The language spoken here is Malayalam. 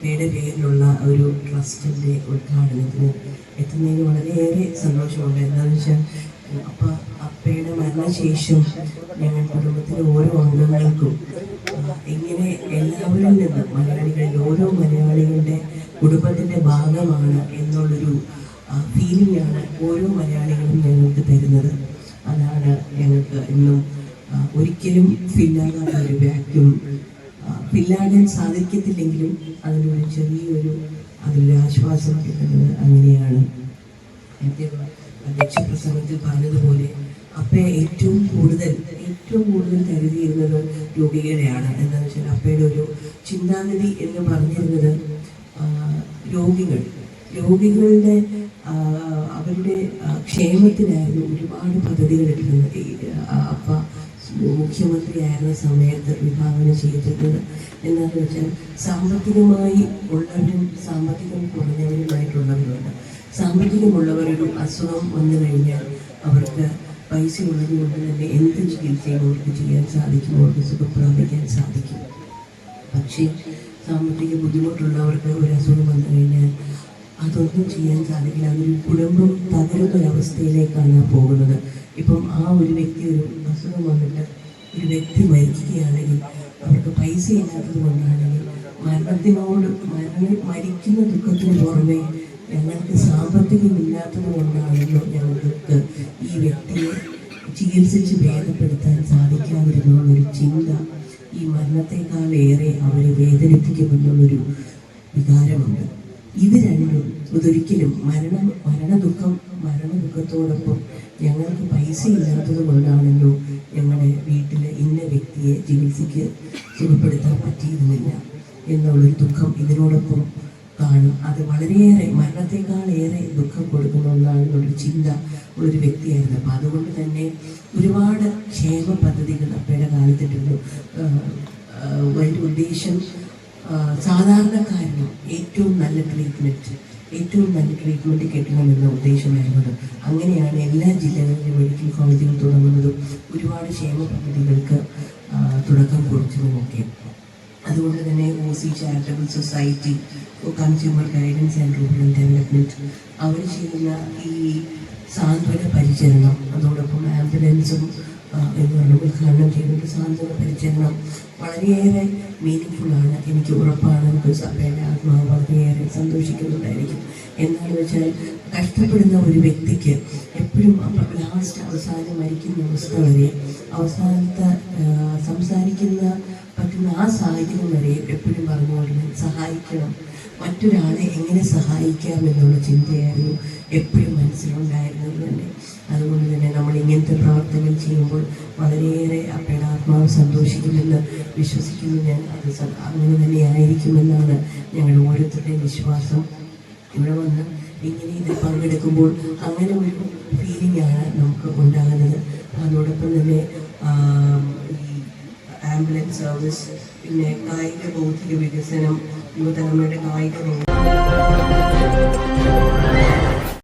അപ്പയുടെ പേരിലുള്ള ഒരു ട്രസ്റ്റിന്റെ ഉദ്ഘാടനത്തിന് എത്തുന്നതിന് വളരെയേറെ സന്തോഷമുണ്ട്. എന്താണെന്ന് വെച്ചാൽ അപ്പ അപ്പയുടെ മരണശേഷം ഞങ്ങൾ കുടുംബത്തിലെ ഓരോ അംഗങ്ങൾക്കും ഇങ്ങനെ എല്ലാവരിൽ നിന്നും മലയാളികളിൽ ഓരോ മലയാളികളുടെ കുടുംബത്തിന്റെ ഭാഗമാണ് എന്നുള്ളൊരു ഫീലിംഗ് ആണ് ഓരോ മലയാളികളും ഞങ്ങൾക്ക് തരുന്നത്. അതാണ് ഞങ്ങൾക്ക് ഇന്നും ഒരിക്കലും ഫില്ലാകാത്ത ഒരു വാക്യൂം പില്ലാടാൻ സാധിക്കത്തില്ലെങ്കിലും അതിനൊരു ചെറിയൊരു അതിലൊരു ആശ്വാസം കിട്ടുന്നത് അങ്ങനെയാണ്. എന്റെ അധ്യക്ഷ പ്രസംഗത്തിൽ പറഞ്ഞതുപോലെ അപ്പയെ ഏറ്റവും കൂടുതൽ ഏറ്റവും കൂടുതൽ കരുതിയിരുന്നത് രോഗികളെയാണ് എന്താണെന്ന് വെച്ചാൽ അപ്പയുടെ ഒരു ചിന്താഗതി എന്ന് പറഞ്ഞിരുന്നത് രോഗികൾ. രോഗികളുടെ അവരുടെ ക്ഷേമത്തിനായിരുന്നു ഒരുപാട് പദ്ധതികൾ അപ്പ മുഖ്യമന്ത്രിയായിരുന്ന സമയത്ത് വിഭാവന ചെയ്തിരുന്നത് എന്താണെന്ന് വെച്ചാൽ സാമ്പത്തികമായി ഉള്ളവരും സാമ്പത്തികം കുറഞ്ഞവരുമായിട്ടുള്ളവരുണ്ട് സാമ്പത്തികമുള്ളവരൊരു അസുഖം വന്നു കഴിഞ്ഞാൽ അവർക്ക് പൈസ ഉള്ളത് കൊണ്ട് തന്നെ എന്ത് ചികിത്സയും അവർക്ക് ചെയ്യാൻ സാധിക്കും അവർക്ക് സുഖപ്രാപിക്കാൻ സാധിക്കും. പക്ഷേ സാമ്പത്തിക ബുദ്ധിമുട്ടുള്ളവർക്ക് ഒരു അസുഖം വന്നു കഴിഞ്ഞാൽ അതൊന്നും ചെയ്യാൻ സാധിക്കില്ല അതൊരു കുടുംബം തകരുന്ന ഒരവസ്ഥയിലേക്കാണ് പോകുന്നത്. ഇപ്പം ആ ഒരു വ്യക്തി ഒരു അസുഖം വന്നിട്ട് ഒരു വ്യക്തി മരിക്കുകയാണെങ്കിൽ അവർക്ക് പൈസ ഇല്ലാത്തത് കൊണ്ടാണെങ്കിൽ മരണത്തിനോട് മരണ മരിക്കുന്ന ദുഃഖത്തിന് പുറമെ ഞങ്ങൾക്ക് സാമ്പത്തികമില്ലാത്തത് കൊണ്ടാണല്ലോ ഞങ്ങൾക്ക് ഈ വ്യക്തിയെ ചികിത്സിച്ച് ഭേദപ്പെടുത്താൻ സാധിക്കാതിരുന്നുള്ളൊരു ചിന്ത ഈ മരണത്തെക്കാളേറെ അവരെ വേദനിപ്പിക്കുമെന്നുള്ളൊരു വികാരമുണ്ട്. ഇത് രണ്ടും ഇതൊരിക്കലും മരണം മരണദുഃഖം മരണദുഃഖത്തോടൊപ്പം ഞങ്ങൾക്ക് പൈസ ഇല്ലാത്തത് കൊണ്ടാണല്ലോ ഞങ്ങളുടെ വീട്ടിലെ ഇന്ന വ്യക്തിയെ ചികിത്സയ്ക്ക് സുഖപ്പെടുത്താൻ പറ്റിയിരുന്നില്ല എന്നുള്ളൊരു ദുഃഖം ഇതിനോടൊപ്പം കാണും. അത് വളരെയേറെ മരണത്തെക്കാൾ ഏറെ ദുഃഖം കൊടുക്കുന്ന ഒന്നാണെന്നുള്ളൊരു ചിന്ത ഉള്ളൊരു വ്യക്തിയായിരുന്നു. അപ്പം അതുകൊണ്ട് തന്നെ ഒരുപാട് ക്ഷേമ പദ്ധതികൾ അപ്പയുടെ കാലത്തിട്ടുണ്ട്. അതിന്റെ ഉദ്ദേശം സാധാരണക്കാരനും ഏറ്റവും നല്ല ട്രീറ്റ്മെന്റ് ഏറ്റവും നല്ല ട്രീറ്റ്മെന്റ് കിട്ടണമെന്ന ഉദ്ദേശമായിരുന്നത്. അങ്ങനെയാണ് എല്ലാ ജില്ലകളിലും മെഡിക്കൽ കോളേജുകൾ തുടങ്ങുന്നതും ഒരുപാട് ക്ഷേമ പദ്ധതികൾക്ക് തുടക്കം കുറിച്ചതുമൊക്കെ. അതുകൊണ്ട് തന്നെ O C charitable society consumer guidance and rural development അവർ ചെയ്യുന്ന ഈ സാന്ത്വന പരിചരണം അതോടൊപ്പം ആംബുലൻസും എന്ന് പറഞ്ഞ ഉദ്ഘാടനം ചെയ്തിട്ട് സാന്ത്വന പരിചരണം വളരെയേറെ മീനിങ് ആണ് എനിക്ക് ഉറപ്പാണ്. സഭയുടെ ആത്മാവ് വളരെയേറെ സന്തോഷിക്കുന്നുണ്ടായിരിക്കും. എന്താണെന്ന് വെച്ചാൽ കഷ്ടപ്പെടുന്ന ഒരു വ്യക്തിക്ക് എപ്പോഴും ലാസ്റ്റ് അവസാനം മരിക്കുന്ന അവസ്ഥ വരെ അവസാനത്തെ സംസാരിക്കുന്ന പറ്റുന്ന ആ സാഹചര്യം വരെ എപ്പോഴും പറഞ്ഞുകൊണ്ട് സഹായിക്കണം. മറ്റൊരാളെ എങ്ങനെ സഹായിക്കാം എന്നുള്ള ചിന്തയായിരുന്നു എപ്പോഴും മനസ്സിലുണ്ടായിരുന്നത് തന്നെ. അതുകൊണ്ട് തന്നെ നമ്മൾ ഇങ്ങനത്തെ പ്രവർത്തനം ചെയ്യുമ്പോൾ വളരെയേറെ അപ്പയുടെ ആത്മാവ് സന്തോഷിക്കുമെന്ന് വിശ്വസിക്കുന്നു ഞാൻ. അത് അങ്ങനെ തന്നെ ആയിരിക്കുമെന്നാണ് ഞങ്ങളുടെ ഓരോരുത്തരുടെയും വിശ്വാസം. ഇവിടെ വന്ന് ഇങ്ങനെ ഇതിൽ പങ്കെടുക്കുമ്പോൾ അങ്ങനെ ഒരു ഫീലിംഗ് ആണ് നമുക്ക് ഉണ്ടാകുന്നത്. അതോടൊപ്പം തന്നെ ഈ ആംബുലൻസ് സർവീസ് പിന്നെ കായിക ബൗദ്ധിക വികസനം യുവതലമുറയുടെ കായിക